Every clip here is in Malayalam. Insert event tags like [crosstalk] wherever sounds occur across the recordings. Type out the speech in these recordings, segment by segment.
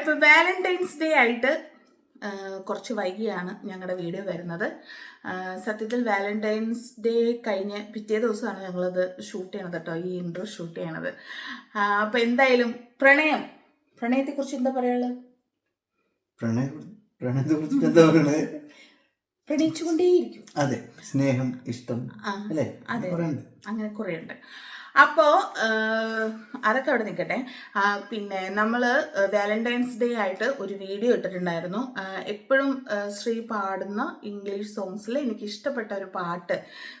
അപ്പോൾ വാലന്റൈൻസ് ഡേ ആയിട്ട് കുറച്ച് വൈകിയാണ് ഞങ്ങളുടെ വീഡിയോ വരുന്നത്. സത്യത്തിൽ വാലന്റൈൻസ് ഡേ കഴിഞ്ഞ് പിറ്റേ ദിവസമാണ് ഞങ്ങളത് ഷൂട്ട് ചെയ്യണത് കേട്ടോ ഈ ഇൻട്രോ ഷൂട്ട് ചെയ്യണത്. അപ്പോൾ എന്തായാലും പ്രണയം. പ്രണയത്തെക്കുറിച്ച് എന്താ പറയാനുള്ളത് പ്രണയം എന്താ പറയണത് പ്രണയിച്ചുകൊണ്ടേയിരിക്കും. അതെ സ്നേഹം ഇഷ്ടം അല്ലേ? അതെ. അങ്ങനെ കുറേ ഉണ്ട് അപ്പോൾ അതൊക്കെ അവിടെ നിൽക്കട്ടെ പിന്നെ നമ്മൾ വാലന്റൈൻസ് ഡേ ആയിട്ട് ഒരു വീഡിയോ ഇട്ടിട്ടുണ്ടായിരുന്നു. എപ്പോഴും ശ്രീ പാടുന്ന ഇംഗ്ലീഷ് സോങ്സിൽ എനിക്ക് ഇഷ്ടപ്പെട്ട ഒരു പാട്ട്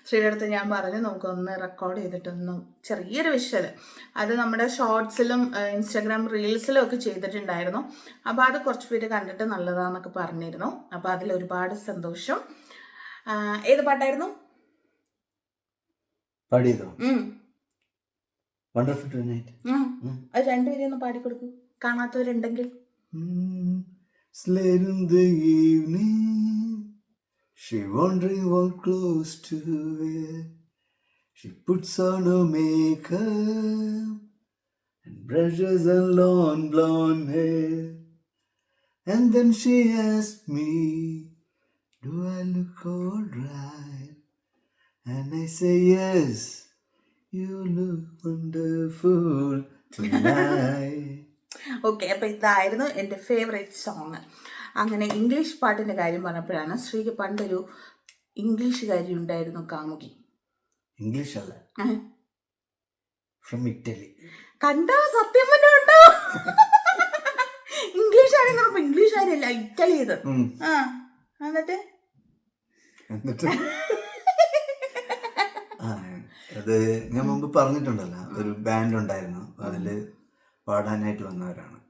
ശ്രീയുടെ അടുത്ത് ഞാൻ പറഞ്ഞു നമുക്കൊന്ന് റെക്കോർഡ് ചെയ്തിട്ടൊന്ന് ചെറിയൊരു വിഷ്വൽ അത് നമ്മുടെ ഷോർട്സിലും ഇൻസ്റ്റാഗ്രാം റീൽസിലും ഒക്കെ ചെയ്തിട്ടുണ്ടായിരുന്നു. അപ്പോൾ അത് കുറച്ച് പേര് കണ്ടിട്ട് നല്ലതാന്നൊക്കെ പറഞ്ഞിരുന്നു. അപ്പോൾ അതിൽ ഒരുപാട് സന്തോഷം. ഏത് പാട്ടായിരുന്നു? പാടിയതോ? Wonderful tonight. അത് രണ്ടുപേരും ഒന്ന് പാടിക്കൊടുക്കൂ കാണാത്തവരുണ്ടെങ്കിൽ Late in the evening, she wondering what clothes to wear. She puts on her makeup and brushes her long blonde hair. And then she asks me, Do I look alright? And I say, Yes, you look wonderful tonight. [laughs] Okay അപ്പൊ ഇതായിരുന്നു എന്റെ ഫേവറേറ്റ് സോങ് അങ്ങനെ ഇംഗ്ലീഷ് പാട്ടിന്റെ കാര്യം പറഞ്ഞപ്പോഴാണ് ശ്രീക്ക് പണ്ടൊരു ഇംഗ്ലീഷുകാരി ഉണ്ടായിരുന്നു കാമുകി. ഇംഗ്ലീഷ് അല്ല. ഫ്രം ഇറ്റലി കണ്ടോ സത്യം ഉണ്ടോ ഇംഗ്ലീഷ് ആണെങ്കിൽ പറഞ്ഞപ്പോ ഇംഗ്ലീഷ് ആരല്ല ഇറ്റലി ഇത്. ആ എന്നിട്ട്? എന്നിട്ട്? അത് ഞാൻ മുമ്പ് പറഞ്ഞിട്ടുണ്ടല്ലോ ഒരു ബാൻഡ് ഉണ്ടായിരുന്നു അതിൽ പാടാനായിട്ട് വന്നവരാണ്.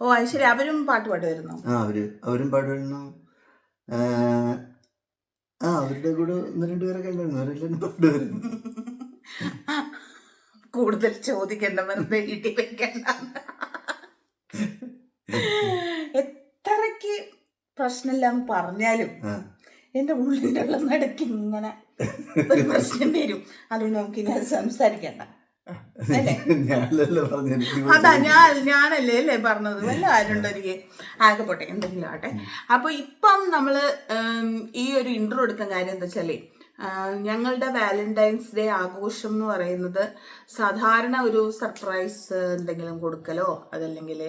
ഓ അത് ശരി. അവരും പാട്ട് പാടുമായിരുന്നു. ആ അവർ അവരും പാടുമായിരുന്നു. ആ, അവരുടെ കൂടെ ഒന്ന് രണ്ടുപേരൊക്കെ ഉണ്ടായിരുന്നു. അവരെല്ലാം പാടുമായിരുന്നു. കൂടുതൽ ചോദിക്കേണ്ട വെറുതെ വീട്ടിൽ വെക്കണ്ട. എത്രയ്ക്ക് പ്രശ്നമില്ലാന്ന് പറഞ്ഞാലും എന്റെ ഉള്ളിലുള്ള ഉള്ള നടക്ക് ഇങ്ങനെ ഒരു പ്രശ്നം വരും. അതുകൊണ്ട് നമുക്ക് ഇനി അത് സംസാരിക്കണ്ട. അതാ ഞാൻ ഞാനല്ലേ അല്ലേ പറഞ്ഞത്? വല്ല ആരുണ്ടോ എനിക്ക് ആകെ പോട്ടെ എന്തെങ്കിലും ആട്ടെ അപ്പൊ ഇപ്പം നമ്മൾ ഈ ഒരു ഇൻട്രോ എടുക്കുന്ന കാര്യം എന്താ വെച്ചാലേ ഞങ്ങളുടെ വാലന്റൈൻസ് ഡേ ആഘോഷം എന്ന് പറയുന്നത് സാധാരണ ഒരു സർപ്രൈസ് എന്തെങ്കിലും കൊടുക്കലോ? അതല്ലെങ്കിൽ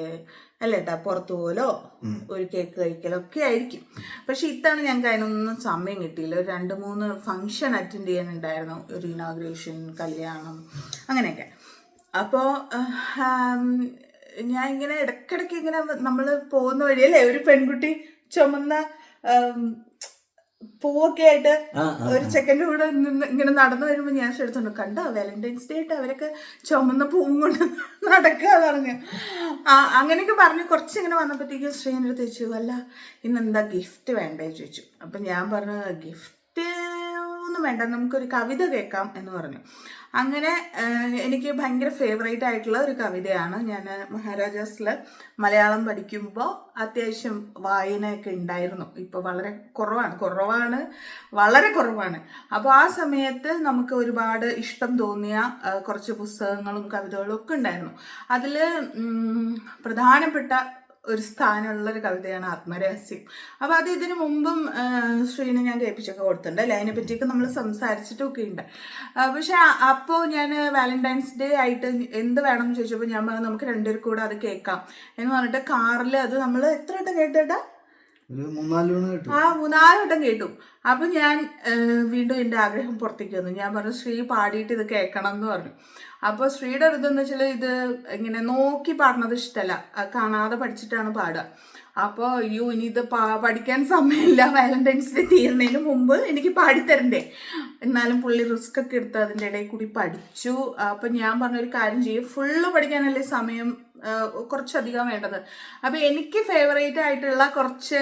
അല്ലേട്ടാ പുറത്തു പോലോ ഒരു കേക്ക് കഴിക്കലോ? ഒക്കെ ആയിരിക്കും. പക്ഷെ ഇത്തവണ ഞങ്ങൾക്ക് അതിനൊന്നും സമയം കിട്ടിയില്ല. ഒരു രണ്ട് മൂന്ന് ഫംഗ്ഷൻ അറ്റൻഡ് ചെയ്യാനുണ്ടായിരുന്നു. ഒരു ഇനാഗ്രേഷൻ കല്യാണം അങ്ങനെയൊക്കെ. അപ്പോ ഞാൻ ഇങ്ങനെ ഇടക്കിടക്ക് ഇങ്ങനെ നമ്മൾ പോകുന്ന വഴിയല്ലേ ഒരു പെൺകുട്ടി ചുമന്ന പൂവൊക്കെ ആയിട്ട് ഒരു ചെക്കന്റെ കൂടെ നിന്ന് ഇങ്ങനെ നടന്നു വരുമ്പോൾ ഞാൻ എടുത്തോണ്ട് കണ്ടോ വാലന്റൈൻസ് ഡേ ആയിട്ട് അവരൊക്കെ ചുമന്ന പൂവും കൊണ്ട് നടക്കുക പറഞ്ഞു. ആ അങ്ങനെയൊക്കെ പറഞ്ഞ്. കുറച്ച് ഇങ്ങനെ വന്നപ്പോഴത്തേക്കും ശ്രീനോട് ചോദിച്ചു അല്ല ഇന്ന് എന്താ ഗിഫ്റ്റ് വേണ്ടേ? ചോദിച്ചു. അപ്പം ഞാൻ പറഞ്ഞു ഗിഫ്റ്റ് ഒന്നും വേണ്ട നമുക്കൊരു കവിത കേൾക്കാം എന്ന് പറഞ്ഞു. അങ്ങനെ എനിക്ക് ഭയങ്കര ഫേവറേറ്റ് ആയിട്ടുള്ള ഒരു കവിതയാണ് ഞാൻ മഹാരാജാസിൽ മലയാളം പഠിക്കുമ്പോൾ അത്യാവശ്യം വായനയൊക്കെ ഉണ്ടായിരുന്നു. ഇപ്പോൾ വളരെ കുറവാണ് കുറവാണ് വളരെ കുറവാണ്. അപ്പോൾ ആ സമയത്ത് നമുക്ക് ഒരുപാട് ഇഷ്ടം തോന്നിയ കുറച്ച് പുസ്തകങ്ങളും കവിതകളും ഒക്കെ ഉണ്ടായിരുന്നു. അതിൽ പ്രധാനപ്പെട്ട ഒരു സ്ഥാനമുള്ള ഒരു കവിതയാണ് ആത്മരഹസ്യം. അപ്പോൾ അത് ഇതിനു മുമ്പും ശ്രീനെ ഞാൻ കേൾപ്പിച്ചൊക്കെ കൊടുത്തിട്ടുണ്ട് അല്ലേ? അതിനെ പറ്റിയൊക്കെ നമ്മൾ സംസാരിച്ചിട്ടൊക്കെ ഉണ്ട്. പക്ഷെ അപ്പോൾ ഞാൻ വാലന്റൈൻസ് ഡേ ആയിട്ട് എന്ത് വേണം എന്ന് ചോദിച്ചപ്പോൾ ഞാൻ പറഞ്ഞു നമുക്ക് രണ്ടുപേർക്കും കൂടെ അത് കേൾക്കാം എന്ന് പറഞ്ഞിട്ട് കാറിൽ അത് നമ്മൾ എത്ര വട്ടം കേട്ടേട്ടാ? ആ മൂന്നാൽ വട്ടം കേട്ടു. അപ്പൊ ഞാൻ വീണ്ടും എന്റെ ആഗ്രഹം പുറത്തേക്ക് വന്നു. ഞാൻ പറഞ്ഞു ശ്രീ പാടിയിട്ട് ഇത് കേൾക്കണം എന്ന് പറഞ്ഞു. അപ്പോൾ ശ്രീയുടെ ഇതെന്ന് വെച്ചാൽ ഇത് ഇങ്ങനെ നോക്കി പാടുന്നത് ഇഷ്ടമല്ല കാണാതെ പഠിച്ചിട്ടാണ് പാടുക. അപ്പോൾ അയ്യോ ഇനി ഇത് പാ പഠിക്കാൻ സമയമില്ല. വാലന്റൈൻസ് ഡേ തീരുന്നതിന് മുമ്പ് എനിക്ക് പാടിത്തരണ്ടേ? എന്നാലും പുള്ളി റിസ്ക് ഒക്കെ എടുത്ത് അതിന്റെ ഇടയിൽ കൂടി പഠിച്ചു. അപ്പം ഞാൻ പറഞ്ഞൊരു കാര്യം ചെയ്യും. ഫുള്ള് പഠിക്കാനല്ലേ സമയം കുറച്ചധികം വേണ്ടത്. അപ്പോൾ എനിക്ക് ഫേവറേറ്റ് ആയിട്ടുള്ള കുറച്ച്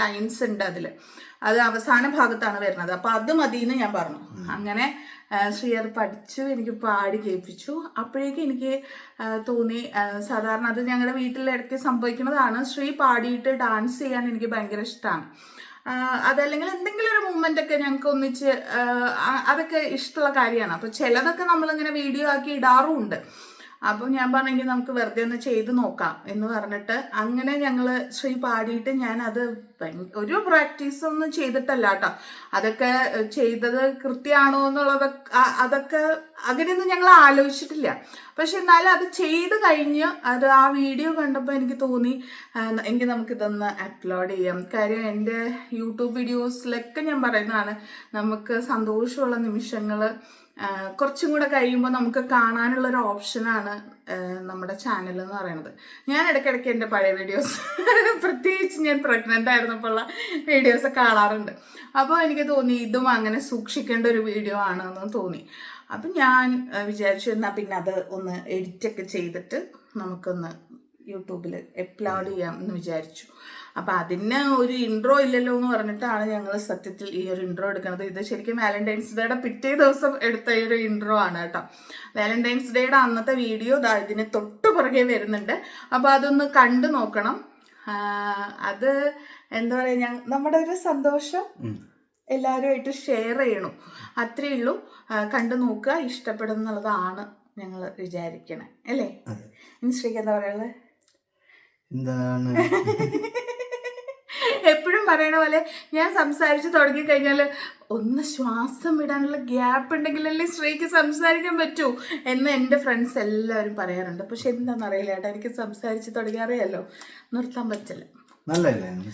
ലൈൻസ് ഉണ്ട് അതിൽ അത് അവസാന ഭാഗത്താണ് വരുന്നത്. അപ്പോൾ അത് മതി എന്ന് ഞാൻ പറഞ്ഞു. അങ്ങനെ ശ്രീയർ ശ്രീ അത് പഠിച്ചു എനിക്ക് പാടി കേൾപ്പിച്ചു. അപ്പോഴേക്കും എനിക്ക് തോന്നി സാധാരണ അത് ഞങ്ങളുടെ വീട്ടിലിടയ്ക്ക് സംഭവിക്കുന്നതാണ്. ശ്രീ പാടിയിട്ട് ഡാൻസ് ചെയ്യാൻ എനിക്ക് ഭയങ്കര ഇഷ്ടമാണ് അതല്ലെങ്കിൽ എന്തെങ്കിലും ഒരു മൂമെന്റ് ഒക്കെ ഞങ്ങൾക്ക് ഒന്നിച്ച് അതൊക്കെ ഇഷ്ടമുള്ള കാര്യമാണ്. അപ്പോൾ ചിലതൊക്കെ നമ്മളിങ്ങനെ വീഡിയോ ആക്കി ഇടാറുമുണ്ട് അപ്പം ഞാൻ പറഞ്ഞെങ്കിൽ നമുക്ക് വെറുതെ ഒന്ന് ചെയ്ത് നോക്കാം എന്ന് പറഞ്ഞിട്ട് അങ്ങനെ ഞങ്ങൾ ശ്രീ പാടിയിട്ട് ഞാൻ അത് ഒരു പ്രാക്ടീസ് ഒന്നും ചെയ്തിട്ടല്ല കേട്ടോ. അതൊക്കെ ചെയ്തത് കൃത്യമാണോ എന്നുള്ളത് അതൊക്കെ അങ്ങനെയൊന്നും ഞങ്ങൾ ആലോചിച്ചിട്ടില്ല. പക്ഷെ എന്നാലും അത് ചെയ്ത് കഴിഞ്ഞ് അത് ആ വീഡിയോ കണ്ടപ്പോൾ എനിക്ക് തോന്നി എനിക്ക് നമുക്കിതൊന്ന് അപ്ലോഡ് ചെയ്യാം. കാര്യം എന്റെ യൂട്യൂബ് വീഡിയോസിലൊക്കെ ഞാൻ പറയുന്നതാണ് നമുക്ക് സന്തോഷമുള്ള നിമിഷങ്ങൾ കുറച്ചും കൂടെ കഴിയുമ്പോൾ നമുക്ക് കാണാനുള്ള ഒരു ഓപ്ഷനാണ് നമ്മുടെ ചാനൽ എന്ന് പറയുന്നത്. ഞാൻ ഇടയ്ക്കിടയ്ക്ക് എന്റെ പഴയ വീഡിയോസ് പ്രത്യേകിച്ച് ഞാൻ പ്രഗ്നന്റ് ആയിരുന്നപ്പോൾ വീഡിയോസ് കാണാറുണ്ട്. അപ്പോൾ എനിക്ക് തോന്നി ഇതും അങ്ങനെ സൂക്ഷിക്കേണ്ട ഒരു വീഡിയോ ആണെന്ന് തോന്നി. അപ്പം ഞാൻ വിചാരിച്ചു എന്നാൽ പിന്നെ അത് ഒന്ന് എഡിറ്റൊക്കെ ചെയ്തിട്ട് നമുക്കൊന്ന് യൂട്യൂബിൽ അപ്ലോഡ് ചെയ്യാം എന്ന് വിചാരിച്ചു. അപ്പം അതിന് ഒരു ഇൻട്രോ ഇല്ലല്ലോ എന്ന് പറഞ്ഞിട്ടാണ് ഞങ്ങൾ സത്യത്തിൽ ഈ ഒരു ഇൻട്രോ എടുക്കുന്നത്. ഇത് ശരിക്കും വാലന്റൈൻസ് ഡേയുടെ പിറ്റേ ദിവസം എടുത്ത ഈ ഒരു ഇൻട്രോ ആണ് കേട്ടോ. വാലന്റൈൻസ് ഡേയുടെ അന്നത്തെ വീഡിയോ ഇതിന് തൊട്ട് പുറകെ വരുന്നുണ്ട്. അപ്പോൾ അതൊന്ന് കണ്ടു നോക്കണം. അത് എന്താ പറയുക ഞാൻ നമ്മുടെ ഒരു സന്തോഷം എല്ലാവരുമായിട്ട് ഷെയർ ചെയ്യണം. അത്രയേ ഉള്ളൂ. കണ്ടു നോക്കുക. ഇഷ്ടപ്പെടുന്നുള്ളതാണ് ഞങ്ങൾ വിചാരിക്കണേ. അല്ലേ. ഇനി ശ്രീക്ക് എന്താ പറയുള്ളത് എന്താണ്? [laughs] എപ്പോഴും പറയണ പോലെ ഞാൻ സംസാരിച്ചു തുടങ്ങി കഴിഞ്ഞാൽ ഒന്ന് ശ്വാസം വിടാനുള്ള ഗ്യാപ്പ് ഉണ്ടെങ്കിലല്ലേ ശ്രീക്ക് സംസാരിക്കാൻ പറ്റൂ എന്ന് എന്റെ ഫ്രണ്ട്സ് എല്ലാവരും പറയാറുണ്ട്. പക്ഷെ എന്താണെന്ന് അറിയില്ല ഏട്ടാ എനിക്ക് സംസാരിച്ച് തുടങ്ങിയറിയാലോ നിർത്താൻ പറ്റില്ല. നല്ലല്ലേ ഇത്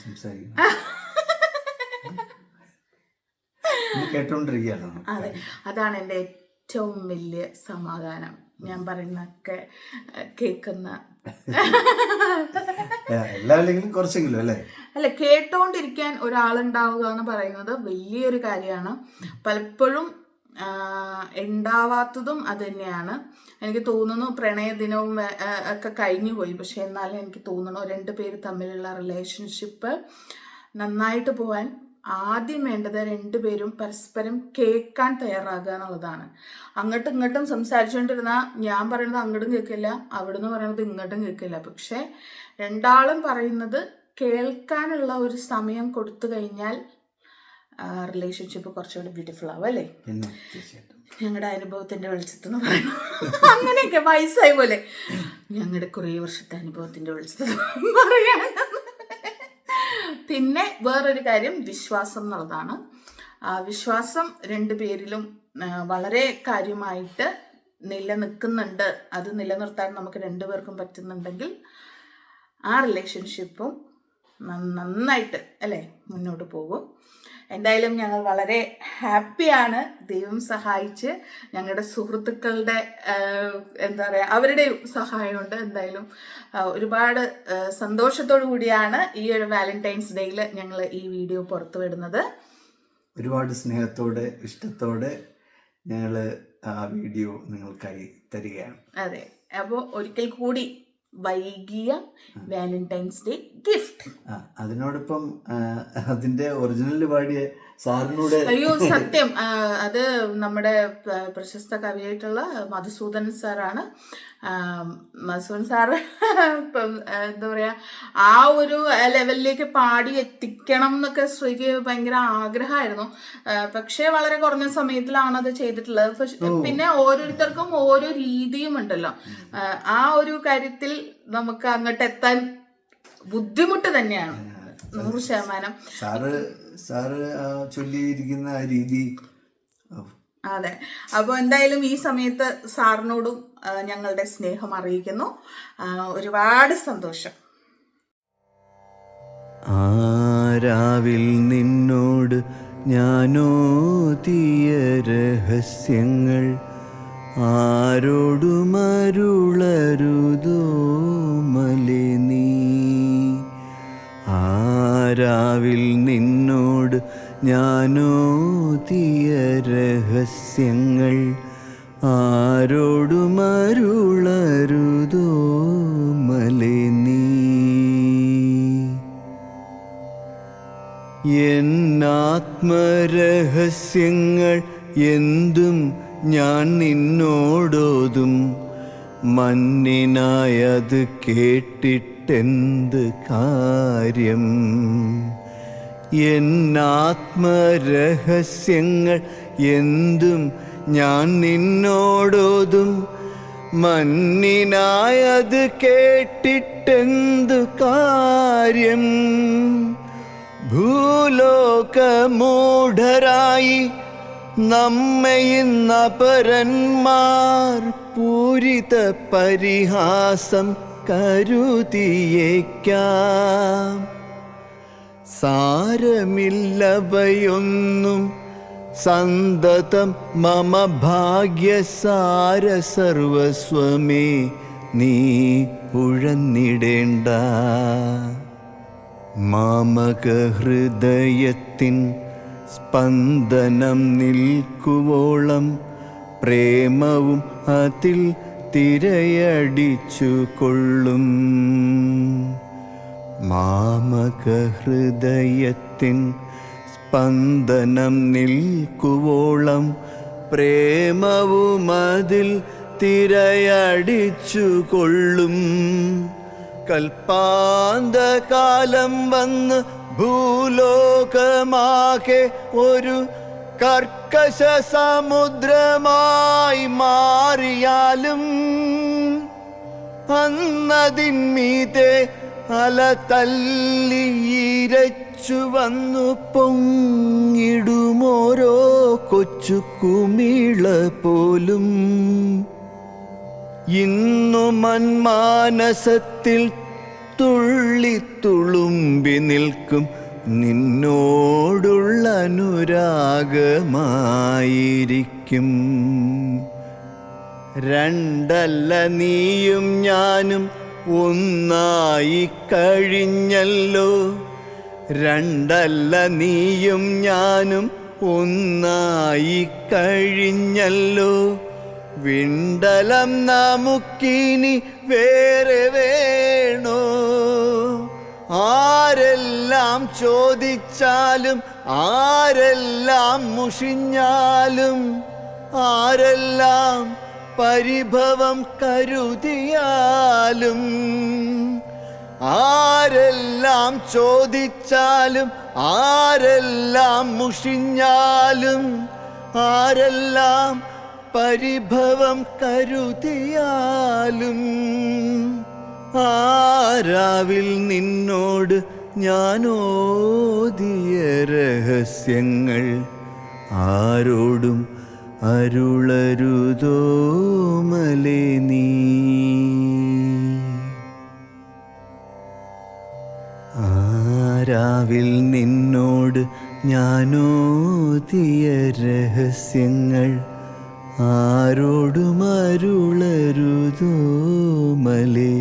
അതെ അതാണ് എന്റെ ഏറ്റവും വലിയ സമാധാനം. ഞാൻ പറയുന്നൊക്കെ കേൾക്കുന്ന എല്ലാം അല്ലെങ്കിലും കുറച്ചെങ്കിലും അല്ലേ? അല്ല കേട്ടോണ്ടിരിക്കാൻ ഒരാളുണ്ടാവുക എന്ന് പറയുന്നത് വലിയൊരു കാര്യമാണ്. പലപ്പോഴും ഉണ്ടാവാത്തതും അത് തന്നെയാണ്. എനിക്ക് തോന്നുന്നു പ്രണയദിനവും ഒക്കെ കഴിഞ്ഞു പോയി. പക്ഷെ എന്നാലും എനിക്ക് തോന്നുന്നു രണ്ട് പേര് തമ്മിലുള്ള റിലേഷൻഷിപ്പ് നന്നായിട്ട് പോവാൻ ആദ്യം വേണ്ടത് രണ്ടുപേരും പരസ്പരം കേൾക്കാൻ തയ്യാറാകുക എന്നുള്ളതാണ്. അങ്ങോട്ടും ഇങ്ങോട്ടും സംസാരിച്ചുകൊണ്ടിരുന്നാൽ ഞാൻ പറയുന്നത് അങ്ങോട്ടും കേൾക്കില്ല അവിടുന്ന് പറയുന്നത് ഇങ്ങോട്ടും കേൾക്കില്ല. പക്ഷേ രണ്ടാളും പറയുന്നത് കേൾക്കാനുള്ള ഒരു സമയം കൊടുത്തു കഴിഞ്ഞാൽ റിലേഷൻഷിപ്പ് കുറച്ചുകൂടി ബ്യൂട്ടിഫുൾ ആവും അല്ലേ? ഞങ്ങളുടെ അനുഭവത്തിന്റെ വെളിച്ചത്ത് എന്ന് പറയുന്നത് അങ്ങനെയൊക്കെ വയസ്സായി പോലെ. ഞങ്ങളുടെ കുറേ വർഷത്തെ അനുഭവത്തിന്റെ വെളിച്ചത്ത് പറയാണ് പിന്നെ വേറൊരു കാര്യം വിശ്വാസം എന്നുള്ളതാണ്. വിശ്വാസം രണ്ടു പേരിലും വളരെ കാര്യമായിട്ട് നിലനിൽക്കുന്നുണ്ട്. അത് നിലനിർത്താൻ നമുക്ക് രണ്ടുപേർക്കും പറ്റുന്നുണ്ടെങ്കിൽ ആ റിലേഷൻഷിപ്പും നന്നായിട്ട് അല്ലേ മുന്നോട്ട് പോകും. എന്തായാലും ഞങ്ങൾ വളരെ ഹാപ്പിയാണ്. ദൈവം സഹായിച്ച് ഞങ്ങളുടെ സുഹൃത്തുക്കളുടെ എന്താ പറയുക സഹായം സഹായമുണ്ട്. എന്തായാലും ഒരുപാട് സന്തോഷത്തോടു കൂടിയാണ് ഈ ഒരു വാലന്റൈൻസ് ഡേയിൽ ഞങ്ങൾ ഈ വീഡിയോ പുറത്തു വിടുന്നത്. ഒരുപാട് സ്നേഹത്തോടെ ഇഷ്ടത്തോടെ ഞങ്ങൾ ആ വീഡിയോ നിങ്ങൾക്കായി തരികയാണ്. അതെ. അപ്പോൾ ഒരിക്കൽ കൂടി വൈകിയ വാലന്റൈൻസ് ഡേ ഗിഫ്റ്റ്. അതിനോടൊപ്പം അതിന്റെ ഒറിജിനൽ പാടിയ സാറിനൂടെ അയ്യോ സത്യം. അത് നമ്മുടെ പ്ര- പ്രശസ്ത കവിയായിട്ടുള്ള മധുസൂദൻ സാറാണ്. മധുസൂദൻ സാറ് എന്താ പറയാ ആ ഒരു ലെവലിലേക്ക് പാടി എത്തിക്കണം എന്നൊക്കെ ശ്രീക്ക് ഭയങ്കര ആഗ്രഹമായിരുന്നു. പക്ഷേ വളരെ കുറഞ്ഞ സമയത്തിലാണ് അത് ചെയ്തിട്ടുള്ളത്. പക്ഷെ പിന്നെ ഓരോരുത്തർക്കും ഓരോ രീതിയും ഉണ്ടല്ലോ. ആ ഒരു കാര്യത്തിൽ നമുക്ക് അങ്ങോട്ട് എത്താൻ ബുദ്ധിമുട്ട് തന്നെയാണ്. നൂറ് ശതമാനം. സാറ് സാറ് ചൊല്ലിയിരിക്കുന്ന ആ രീതി അതെ. അപ്പോൾ എന്തായാലും ഈ സമയത്ത് സാറിനോടും ഞങ്ങളുടെ സ്നേഹം അറിയിക്കുന്നു. ഒരുപാട് സന്തോഷം. ആരാവിൽ നിന്നോട് ഞാനോ തീയ രഹസ്യങ്ങൾ ആരോടുമരുളരുതോ മലേ നീ? ആരാവിൽ നിന്നോട് ഞാനോ തീയ രഹസ്യങ്ങൾ ആരോടുമരുളരുതോ മലേ നീ? എന്നാത്മരഹസ്യങ്ങൾ എന്തും ഞാൻ നിന്നോടോതും മന്നിനായത് കേട്ടിട്ടെന്ത് കാര്യം? എന്നാത്മരഹസ്യങ്ങൾ എന്തും ഞാൻ നിന്നോടോതും. മന്നിനായത് കേട്ടിട്ടെന്തു കാര്യം? ഭൂലോകമൂഢരായി നമ്മയിന്നപരന്മാർ പൂരിത പരിഹാസം കരുതിയേക്കാം. സാരമില്ലവയൊന്നും സന്തതം മമ ഭാഗ്യസാര സർവസ്വമേ നീ ഉഴന്നിടേണ്ട. മാമക ഹൃദയത്തിൻ സ്പന്ദനം നിൽക്കുവോളം പ്രേമവും അതിൽ തിരയടിച്ചു കൊള്ളും. മാമക ഹൃദയത്തിൻ സ്പന്ദനം നിൽക്കുവോളം പ്രേമവുമതിൽ തിരയടിച്ചു കൊള്ളും. കൽപ്പാന്തകാലം വന്ന് ഭൂലോകമാകെ ഒരു കർക്കശ സമുദ്രമായി മാറിയാലും അന്നതിന്മീതെ അല തല്ലിയിരച്ചു വന്നു പൊങ്ങിടുമോരോ കൊച്ചു കുമിള പോലും. ഇന്നു മന്മാനസത്തിൽ തുള്ളി തുളുമ്പി നിൽക്കും നിന്നോടുള്ള അനുരാഗമായിരിക്കും രണ്ടല്ല നീയും ഞാനും ഒന്നായി കഴിഞ്ഞല്ലോ. രണ്ടല്ല നീയും ഞാനും ഒന്നായി കഴിഞ്ഞല്ലോ. വിണ്ടലം നമുക്കിനി വേറെ വേണോ? ആരെല്ലാം ചോദിച്ചാലും ആരെല്ലാം മുഷിഞ്ഞാലും ആരെല്ലാം പരിഭവം കരുതിയാലും ആരെല്ലാം ചോദിച്ചാലും ആരെല്ലാം മുഷിഞ്ഞാലും ആരെല്ലാം പരിഭവം കരുതിയാലും ആരാവിൽ നിന്നോട് ഞാനോദിയ രഹസ്യങ്ങൾ ആരോടും അരുളരുതോ മലേ നീ? ആരാവിൽ നിന്നോട് ഞാനോതിയ രഹസ്യങ്ങൾ ആരോടും അരുളരുതോ മലേ